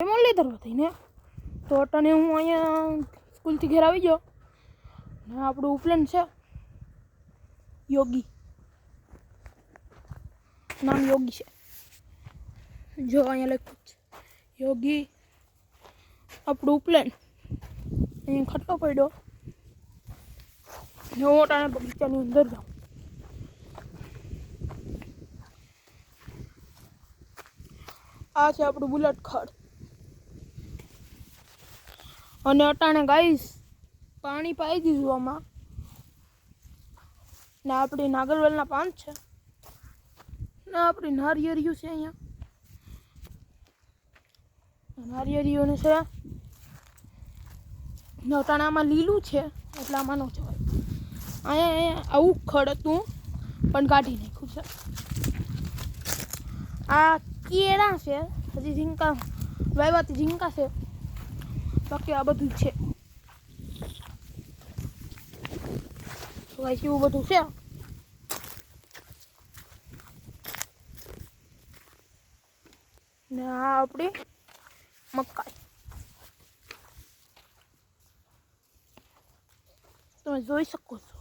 મુરલીધર થઈને તો હું અહીંયા સ્કૂલથી ઘેર આવી ગયો. ને આપણું ઉપલેન છે. યોગી. નામ યોગી છે. જો અહીંયા લખ્યું છે. યોગી, આપણું ઉપલેન. અહીંયા ખટલો પડ્યો. ને હું અટાણે બગીચાની અંદર જાઉં. આ છે આપણું બુલેટ ખડ. અને અટાણે ગાઈશ પાણી પાઈ દીધું આમાં. ને આપણી નાગરવેલના પાન છે. ને આપણી નારિયેરિયું છે અહીંયા. નારિયેરિયું છે. ને અટાણે આમાં લીલું છે, એટલે આમાં ન અહીંયા અહીંયા આવું ખડ હતું, પણ કાઢી નાખ્યું છે. આ કેળા છે, હજી ઝીંકા વાવ્યાથી ઝીંકા છે. બાકી આ બધું છે. એવું બધું છે? ને આ આપણી મકાઈ. તમે જોઈ શકો છો.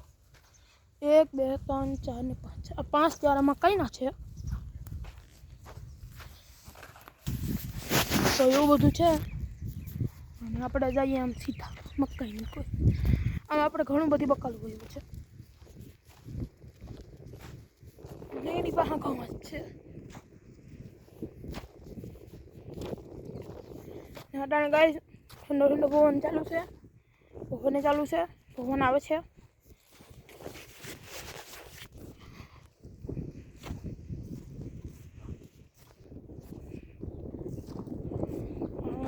એક, બે, ત્રણ, ચાર ને પાંચ. આ પાંચ ચાર મકાઈના છે? તો એવું બધું છે. અને આપણે જઈએ આમ સીધા મકાઈની કોઈ. આમ આપણે ઘણું બધી બકાલું હોય છે. એની પાસે ઘઉં જ છે. અટાણે ગાય, ઠંડો ઠંડો પવન ચાલુ છે. પવને ચાલુ છે, પવન આવે છે.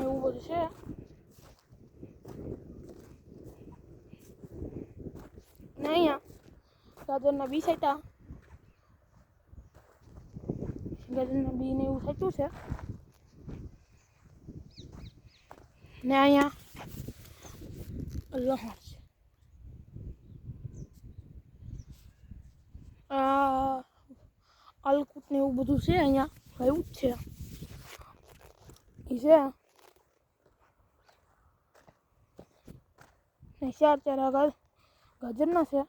એવું બધું છે ને અહીંયા ગાજરના બી સાઈટા ગાજરના બી ને એવું સાચું છે ને અહીંયા લહણ છે આ અલકુટ ને એવું બધું છે અહીંયા એવું જ છે ઈ છે ને ચાર ચાર આગળ ગાજરના છે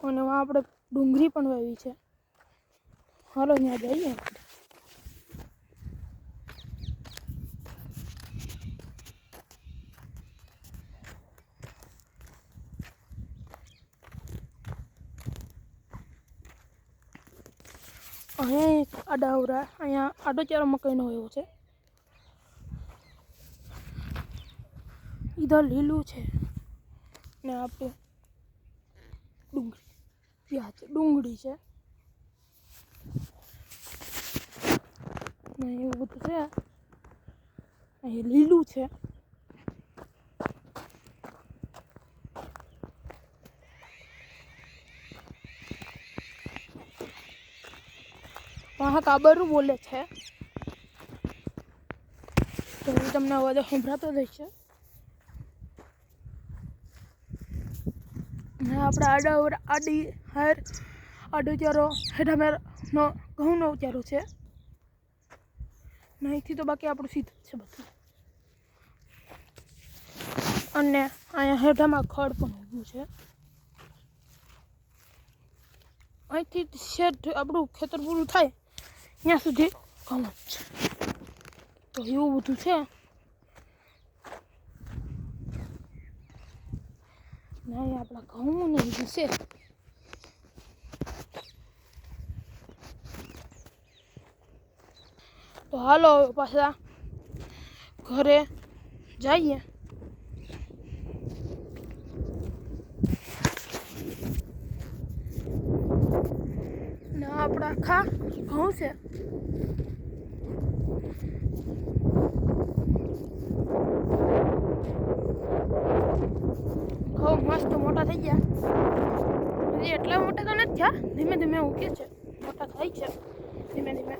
અને એમાં આપણે ડુંગળી પણ વાવી છે. હાલો, ત્યાં જઈએ. અહીંયા આડાવરા અહીંયા આડો ચારો મકાઈનો એવો છે. ઈધર લીલું છે. ને આપણે ડુંગળી પ્યાજ ડુંગળી છે ને એવું બધું છે અહીં લીલું છે વાહ કાબરું બોલે છે તો હું તમને અવાજ સંભળાતો જ છે આપણે આડા આડી હાર, આડો ચારો હેઠા નો ઘઉંનો ચારો છે. અહીંથી તો બાકી આપણું સીધું છે બધું. અને અહીંયા હેઠામાં ખડ પણ ઊભું છે. અહીંથી શેઠ આપણું ખેતર પૂરું થાય, ત્યાં સુધી ઘઉં છે. તો એવું બધું છે. ને અહીંયા આપણા ઘઉં ને છે. તો હાલો પાછા ઘરે જઈએ. ના આપણા આખા ઘઉં છે ઘઉં મસ્ત થઈ ગયા. હજી એટલા મોટા તો નથી થયા. ધીમે ધીમે ઉગે છે, મોટા થાય છે ધીમે ધીમે.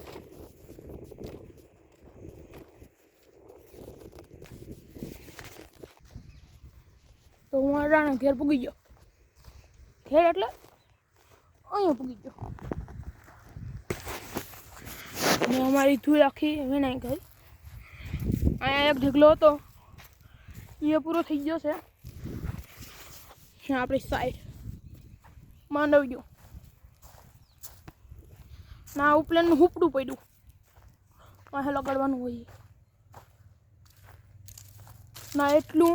તો હું અડાણા ઘેર પૂગી ગયો. ઘેર એટલે અહીંયા પૂગી ગયો. મેં અમારી ધૂળ આખી વિનાઈ ગઈ. અહીંયા એક ઢગલો હતો. એ પૂરો થઈ ગયો છે. આપણી સાઈડ માંડવ્યું. ના ઉપલેનનું હુપડું પડ્યું. વાહે લગાડવાનું હોય. ના, એટલું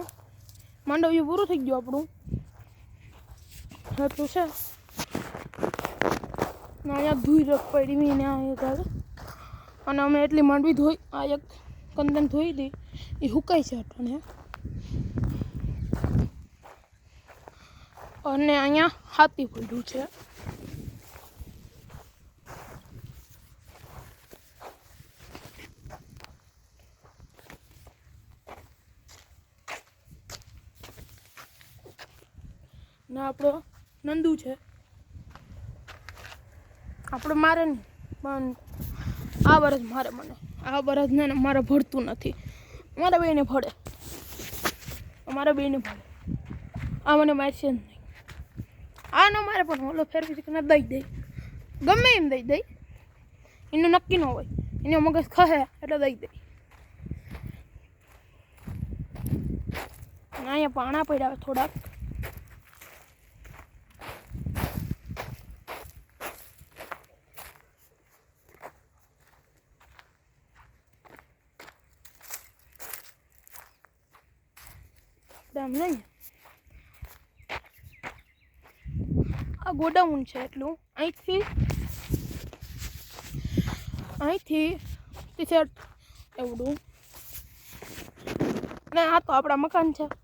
માંડવ્યું પૂરું થઈ ગયું આપણું. એટલું છે. ના, અહીંયા ધોઈ રખ પડી મેં ત્યાં અહીંયા ચાલે અને અમે એટલી માંડવી ધોઈ, આ એક કંદન ધોઈ હતી એ હુકાય છે અટાણે અને અહીંયા હાથી પડ્યું છે. ને આપણો નંદુ છે. આપણે મારે નહીં પણ આ વરસ મારે મને, આ વરસ ને ને મારે ભળતું નથી. મારા બેને ભળે અમારા બેને ભળે આ મને મારશે નહીં. આ ન મારે પણ ઓલો ફેરવી કે દઈ દઈ ગમે એમ દઈ દઈ એનું નક્કી ન હોય. એનો મગજ ખહે એટલે દઈ દઈ અહીંયા પાણા પડ્યા થોડાક. Damn, નહીં. ગોડાઉન છે એટલું. અહીંથી અહીંથી ટી શર્ટ એવડું. અને આ તો આપણા મકાન છે.